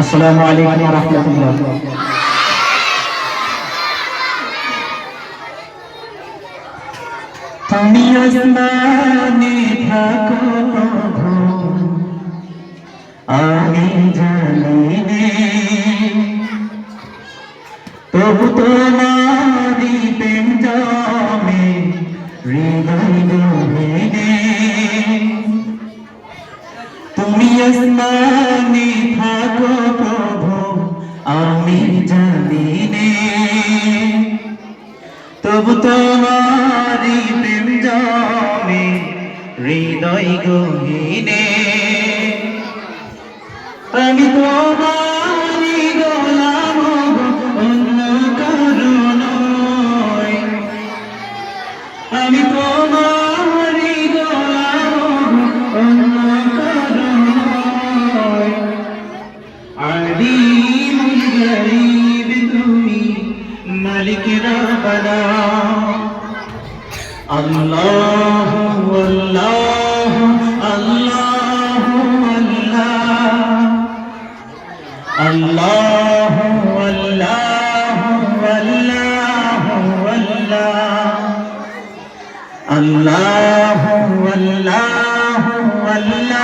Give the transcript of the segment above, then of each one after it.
আসসালামু আলাইকুম ওয়া রাহমাতুল্লাহ। তুমি আসমানে থাকো আমি জানি তবু তোমারি আসমানে থাকো প্রভু, আমি জানি নে তবু তোমারি প্রেম জমে হৃদয় গহীনে। আমি তোমারি গোলাম অন্য কারণ আমি তোমারি আলিমুল গরিব তুমি, মালিক রব্বানা। আল্লাহ আল্লাহ আল্লাহ আল্লাহ। আল্লাহ আল্লাহ আল্লাহ আল্লাহ। আল্লাহ আল্লাহ আল্লাহ।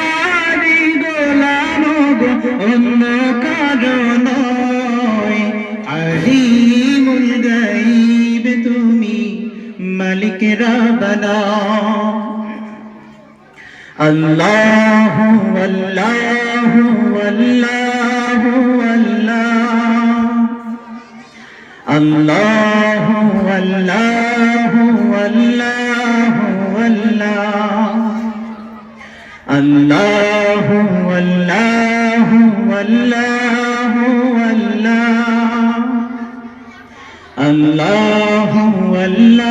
ربنا الله والله والله والله الله والله والله والله الله والله والله والله الله والله